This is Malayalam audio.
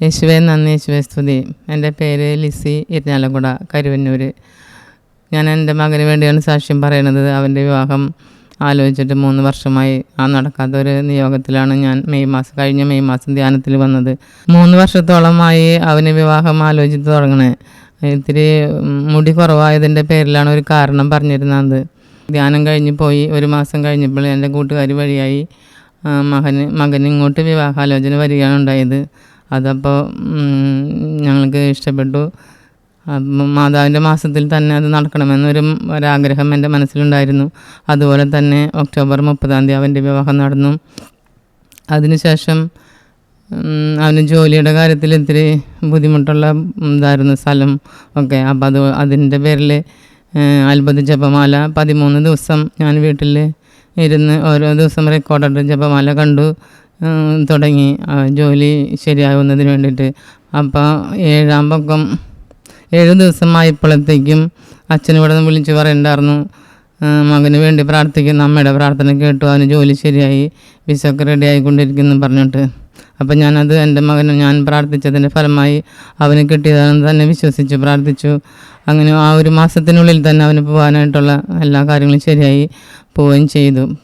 യേശുവെ നന്ദി യേശുവേ സ്തുതി. എന്റെ പേര് ലിസി ഇരിഞ്ഞാലക്കുട കരുവന്നൂർ ഞാൻ എന്റെ മകന് വേണ്ടിയാണ് സാക്ഷ്യം പറയുന്നത്. അവന്റെ വിവാഹം ആലോചിച്ചിട്ട് മൂന്ന് വർഷമായി ആ നടക്കാത്ത ഒരു നിയോഗത്തിലാണ് ഞാൻ മെയ് മാസം കഴിഞ്ഞ മെയ് മാസം ധ്യാനത്തിൽ വന്നത്. മൂന്ന് വർഷത്തോളമായി അവന് വിവാഹം ആലോചിച്ച് തുടങ്ങണേ. ഇത്തിരി മുടി കുറവായതിന്റെ പേരിലാണ് ഒരു കാരണം പറഞ്ഞിരുന്നത്. ധ്യാനം കഴിഞ്ഞ് പോയി. ഒരു മാസം കഴിഞ്ഞപ്പോൾ എന്റെ കൂട്ടുകാർ വഴിയായി മകന് മകന് ഇങ്ങോട്ട് വിവാഹാലോചന വരികയാണ് ഉണ്ടായത്. അതപ്പോൾ ഞങ്ങൾക്ക് ഇഷ്ടപ്പെട്ടു. മാതാവിന്റെ മാസത്തിൽ തന്നെ അത് നടക്കണമെന്നൊരു ഒരാഗ്രഹം എന്റെ മനസ്സിലുണ്ടായിരുന്നു. അതുപോലെ തന്നെ ഒക്ടോബർ മുപ്പതാം തീയതി അവന്റെ വിവാഹം നടന്നു. അതിനുശേഷം അവന് ജോലിയുടെ കാര്യത്തിൽ ഇത്തിരി ബുദ്ധിമുട്ടുള്ള ഇതായിരുന്നു സ്ഥലം ഒക്കെ. അപ്പോൾ അത് അതിന്റെ പേരിൽ അത്ഭുത ജപമാല പതിമൂന്ന് ദിവസം ഞാൻ വീട്ടിൽ ഇരുന്ന് ഓരോ ദിവസം റെക്കോർഡഡ് ജപമാല കണ്ടു. തുടങ്ങി. ജോലി ശരിയാവുന്നതിന് വേണ്ടിയിട്ട്. അപ്പോൾ ഏഴാം പക്കം ഏഴ് ദിവസമായപ്പോഴത്തേക്കും അച്ഛനിവിടെ നിന്ന് വിളിച്ച് പറയണ്ടായിരുന്നു. മകന് വേണ്ടി പ്രാർത്ഥിക്കുന്ന. അമ്മയുടെ പ്രാർത്ഥന കേട്ടു. അവന് ജോലി ശരിയായി. വിസൊക്കെ റെഡി ആയിക്കൊണ്ടിരിക്കുന്നു പറഞ്ഞിട്ട്. അപ്പം ഞാനത് എന്റെ മകന് ഞാൻ പ്രാർത്ഥിച്ചതിന്റെ ഫലമായി അവന് കിട്ടിയതാണെന്ന് തന്നെ വിശ്വസിച്ചു പ്രാർത്ഥിച്ചു. അങ്ങനെ ആ ഒരു മാസത്തിനുള്ളിൽ തന്നെ അവന് പോകാനായിട്ടുള്ള എല്ലാ കാര്യങ്ങളും ശരിയായി പോവുകയും ചെയ്തു.